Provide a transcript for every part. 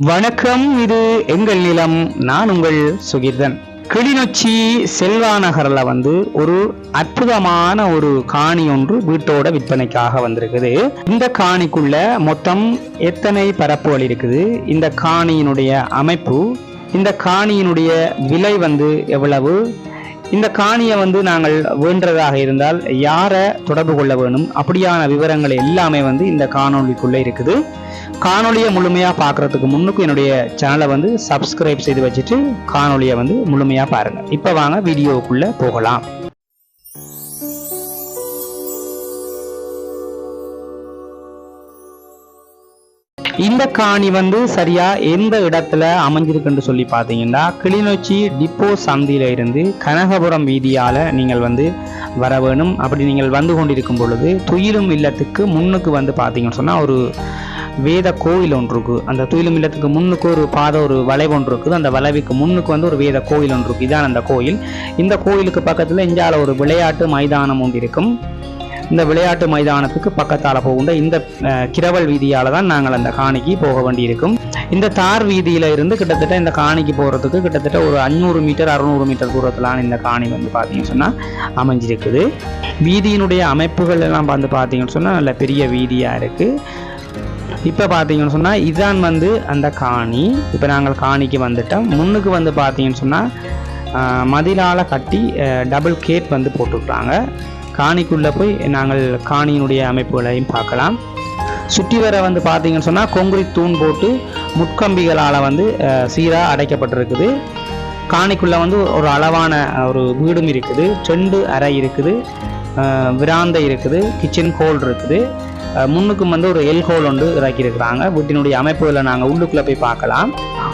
வணக்கம் இது எங்கள் நிலம் நான் உங்கள் சுகிர்தன். கிளிநொச்சி செல்வா நகரில் வந்து ஒரு அற்புதமான ஒரு காணி ஒன்று வீட்டோட விற்பனைக்காக வந்திருக்குது. இந்த காணிக்குள்ள மொத்தம் எத்தனை பரப்புகள் இருக்குது? இந்த காணியினுடைய அமைப்பு இந்த காணியினுடைய விலை வந்து எவ்வளவு? இந்த காணியை வந்து நாங்கள் வேண்டதாக இருந்தால் யாரை தொடர்பு கொள்ள வேணும்? அப்படியான விவரங்கள் எல்லாமே வந்து இந்த காணொலிக்குள்ளே இருக்குது. காணொலியை முழுமையாக பார்க்குறதுக்கு முன்னுக்கு என்னுடைய சேனலை வந்து சப்ஸ்கிரைப் செய்து வச்சுட்டு காணொலியை வந்து முழுமையாக பாருங்கள் இப்போ வாங்க வீடியோவுக்குள்ளே போகலாம். இந்த காணி வந்து சரியா எந்த இடத்துல அமைஞ்சிருக்குன்னு சொல்லி பார்த்தீங்கன்னா கிளிநொச்சி டிப்போ சந்தியில இருந்து கனகபுரம் வீதியால நீங்கள் வந்து வர வேணும். அப்படி நீங்கள் வந்து கொண்டிருக்கும் பொழுது துயிலும் இல்லத்துக்கு முன்னுக்கு வந்து பார்த்தீங்கன்னு சொன்னால் ஒரு வேத கோயில் ஒன்று இருக்கு. அந்த துயிலும் இல்லத்துக்கு முன்னுக்கு ஒரு பாதை ஒரு வளைவு ஒன்று இருக்குது. அந்த வளைவுக்கு முன்னுக்கு வந்து ஒரு வேத கோயில் ஒன்று இருக்குது இதான் அந்த கோயில். இந்த கோயிலுக்கு பக்கத்தில் இந்தியாவில் ஒரு விளையாட்டு மைதானம் ஒன்று இருக்கும். இந்த விளையாட்டு மைதானத்துக்கு பக்கத்தால் போகின்ற இந்த கிரவல் வீதியால தான் நாங்கள் அந்த காணிக்கு போக வேண்டியிருக்கும். இந்த தார் வீதியில இருந்து கிட்டத்தட்ட இந்த காணிக்கு போகிறதுக்கு கிட்டத்தட்ட ஒரு அஞ்சூறு மீட்டர் அறுநூறு மீட்டர் தூரத்திலான இந்த காணி வந்து பார்த்தீங்கன்னு சொன்னால் அமைஞ்சிருக்குது. வீதியினுடைய அமைப்புகள் எல்லாம் வந்து பார்த்தீங்கன்னு சொன்னால் நல்ல பெரிய வீதியாக இருக்குது இப்போ பார்த்தீங்கன்னு சொன்னால் இதான் வந்து அந்த காணி. இப்போ நாங்கள் காணிக்கு வந்துட்டோம். முன்னுக்கு வந்து பார்த்தீங்கன்னு சொன்னால் மதிலால் கட்டி டபுள் கேட் வந்து போட்டுருக்குறாங்க. காணிக்குள்ளே போய் நாங்கள் காணியினுடைய அமைப்புகளையும் பார்க்கலாம். சுற்றி வர வந்து பார்த்தீங்கன்னு சொன்னால் கொங்குரித் தூண் போட்டு முட்கம்பிகளால் வந்து சீராக அடைக்கப்பட்டிருக்குது. காணிக்குள்ளே வந்து ஒரு அளவான ஒரு வீடும் இருக்குது. செண்டு அறை இருக்குது. விராந்தை இருக்குது. கிச்சன் ஹோல் இருக்குது. முன்னுக்கும் வந்து ஒரு எல் ஹோல் ஒன்று இறக்கியிருக்கிறாங்க. வீட்டினுடைய அமைப்புகளை நாங்கள் உள்ளுக்குள்ளே போய் பார்க்கலாம்.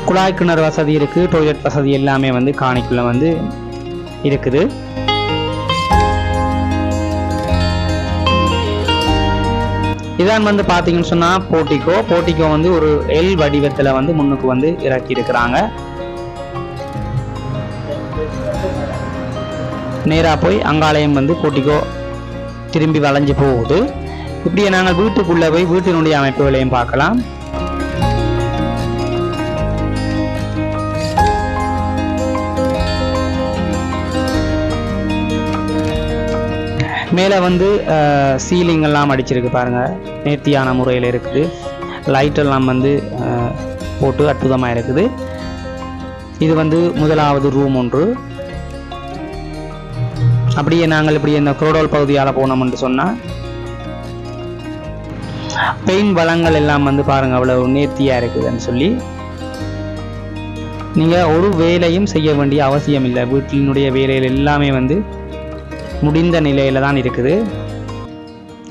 குழாய் கிணறு வசதி இருக்குது டாய்லெட் வசதி எல்லாமே வந்து காணிக்குள்ளே வந்து இருக்குது. இதான் வந்து பார்த்தீங்கன்னு சொன்னால் போட்டிக்கோ போட்டிக்கோ வந்து ஒரு எல் வடிவத்தில் வந்து முன்னுக்கு வந்து இறக்கி இருக்கிறாங்க நேராக போய் அங்காலயம் வந்து போட்டிக்கோ திரும்பி வளைஞ்சு போகுது. இப்படியே நாங்கள் வீட்டுக்குள்ளே போய் வீட்டினுடைய அமைப்புகளையும் பார்க்கலாம். மேலே வந்து சீலிங் எல்லாம் அடிச்சிருக்கு பாருங்கள் நேர்த்தியான முறையில் இருக்குது. லைட்டெல்லாம் வந்து போட்டு அற்புதமாக இருக்குது. இது வந்து முதலாவது ரூம் ஒன்று. அப்படியே நாங்கள் இப்படி இந்த குரோடோல் பகுதியால் போனோம்னு சொன்னால் பெயின் வளங்கள் எல்லாம் வந்து பாருங்கள் அவ்வளோ நேர்த்தியாக இருக்குதுன்னு சொல்லி. நீங்கள் ஒரு வேலையும் செய்ய வேண்டிய அவசியம் இல்லை. வீட்டினுடைய வேலைகள் எல்லாமே வந்து முடிந்த நிலையில தான் இருக்குது.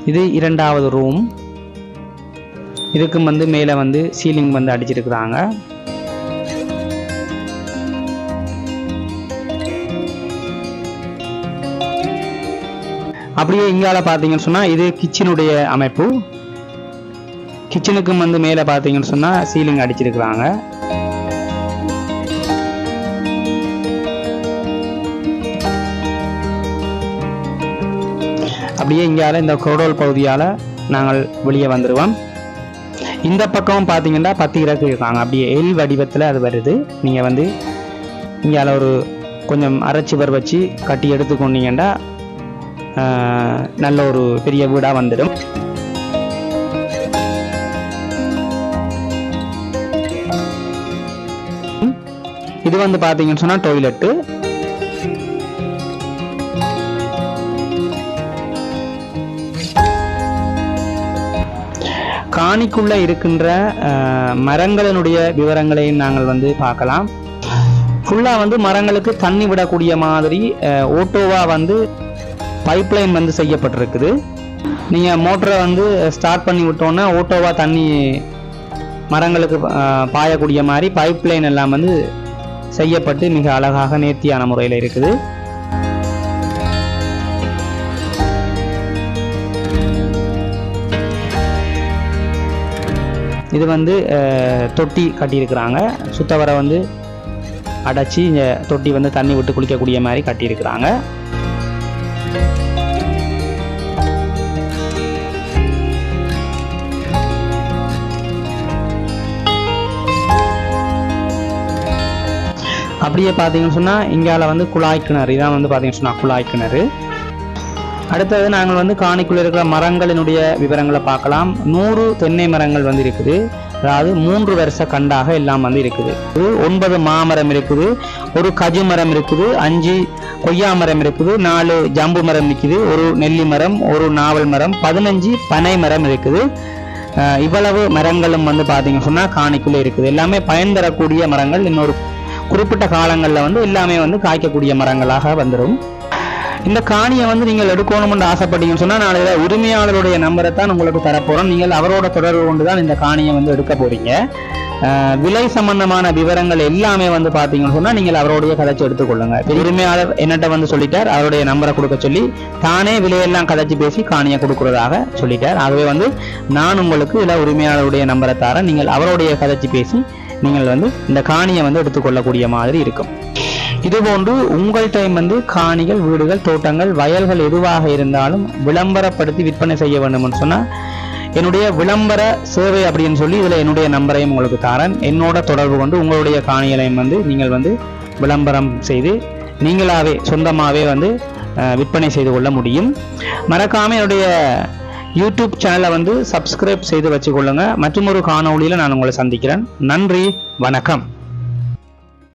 இது இரண்டாவது ரூம் இதுக்கும் வந்து மேலே வந்து சீலிங் வந்து அடிச்சிருக்கிறாங்க. அப்படியே இங்கால பார்த்தீங்கன்னு சொன்னால் இது கிச்சனுடைய அமைப்பு. கிச்சனுக்கும் வந்து மேலே பார்த்தீங்கன்னு சொன்னால் சீலிங் அடிச்சிருக்கிறாங்க. அப்படியே இங்கால இந்த கொடோல் பகுதியால் நாங்கள் வெளியே வந்துடுவோம் இந்த பக்கமும் பார்த்தீங்கன்னா பத்து இறக்கு இருக்காங்க. அப்படியே எல் வடிவத்தில் அது வருது. நீங்கள் வந்து இங்கால ஒரு கொஞ்சம் அரைச்சிவர் வச்சு கட்டி எடுத்துக்கொண்டீங்கன்னா நல்ல ஒரு பெரிய வீடாக வந்துடும் இது வந்து பார்த்தீங்கன்னு சொன்னால் டொய்லெட்டு காணிக்குள்ள இருக்கின்ற மரங்களினுடைய விவரங்களையும் நாங்கள் வந்து பார்க்கலாம். ஃபுல்லா வந்து மரங்களுக்கு தண்ணி விடக்கூடிய மாதிரி ஓட்டோவாக ஓட்டோவா வந்து பைப்லைன் வந்து செய்யப்பட்டிருக்குது. நீங்க மோட்டரை வந்து ஸ்டார்ட் பண்ணி விட்டோன்னா ஓட்டோவா தண்ணி மரங்களுக்கு பாயக்கூடிய மாதிரி பைப்லைன் எல்லாம் வந்து செய்யப்பட்டு மிக அழகாக நேர்த்தியான முறையில் இருக்குது. இது வந்து தொட்டி கட்டியிருக்கிறாங்க. சுத்தவரை வந்து அடைச்சி இந்த தொட்டி வந்து தண்ணி விட்டு குளிக்கக்கூடிய மாதிரி கட்டியிருக்கிறாங்க. அப்படியே பார்த்தீங்கன்னு சொன்னால் இங்கால வந்து குழாய் கிணறு. இதான் வந்து பார்த்தீங்கன்னு சொன்னால் குழாய் கிணறு. அடுத்தது நாங்கள் வந்து காணிக்குள்ள இருக்கிற மரங்களினுடைய விவரங்களை பார்க்கலாம். நூறு தென்னை மரங்கள் வந்து இருக்குது. அதாவது மூன்று வருஷ கண்டாக எல்லாம் வந்து இருக்குது. ஒன்பது மாமரம் இருக்குது. ஒரு கஜு மரம் இருக்குது. அஞ்சு கொய்யா மரம் இருக்குது. நாலு ஜம்பு மரம் இருக்குது ஒரு நெல்லி மரம் ஒரு நாவல் மரம் பதினஞ்சு பனை மரம் இருக்குது. இவ்வளவு மரங்களும் வந்து பார்த்தீங்க சொன்னால் காணிக்குள்ளே இருக்குது. எல்லாமே பயன் தரக்கூடிய மரங்கள். இன்னொரு குறிப்பிட்ட காலங்களில் வந்து எல்லாமே வந்து காய்க்கக்கூடிய மரங்களாக வந்துடும் இந்த காணியை வந்து நீங்கள் எடுக்கணும்னு ஆசைப்பட்டீங்கன்னு சொன்னால் நாளையில உரிமையாளருடைய நம்பரை தான் உங்களுக்கு தரப்போகிறோம் நீங்கள் அவரோட தொடர்பு கொண்டு தான் இந்த காணியை வந்து எடுக்க போறீங்க. விலை சம்பந்தமான விவரங்கள் எல்லாமே வந்து பார்த்தீங்கன்னு சொன்னால் நீங்கள் அவருடைய கதைச்சு எடுத்துக்கொள்ளுங்க. உரிமையாளர் என்னட்ட வந்து சொல்லிட்டார் அவருடைய நம்பரை கொடுக்க சொல்லி தானே விலையெல்லாம் கதைச்சு பேசி காணியை கொடுக்கறதாக சொல்லிட்டார். ஆகவே வந்து நான் உங்களுக்கு இதில் உரிமையாளருடைய நம்பரை தரேன். நீங்கள் அவருடைய கதைச்சு பேசி நீங்கள் வந்து இந்த காணியை வந்து எடுத்துக்கொள்ளக்கூடிய மாதிரி இருக்கும். இதுபோன்று உங்கள் டைம் வந்து காணிகள் வீடுகள் தோட்டங்கள் வயல்கள் எதுவாக இருந்தாலும் விளம்பரப்படுத்தி விற்பனை செய்ய வேண்டும்னு சொன்னால் என்னுடைய விளம்பர சேவை அப்படின்னு சொல்லி இதில் என்னுடைய நம்பரையும் உங்களுக்கு தரேன். என்னோட தொடர்பு கொண்டு உங்களுடைய காணிகளையும் வந்து நீங்கள் வந்து விளம்பரம் செய்து நீங்களாவே சொந்தமாகவே வந்து விற்பனை செய்து கொள்ள முடியும். மறக்காமல் என்னுடைய யூடியூப் சேனலை வந்து சப்ஸ்கிரைப் செய்து வச்சுக்கொள்ளுங்க. மற்றும் ஒரு காணொலியில் நான் உங்களை சந்திக்கிறேன். நன்றி வணக்கம்.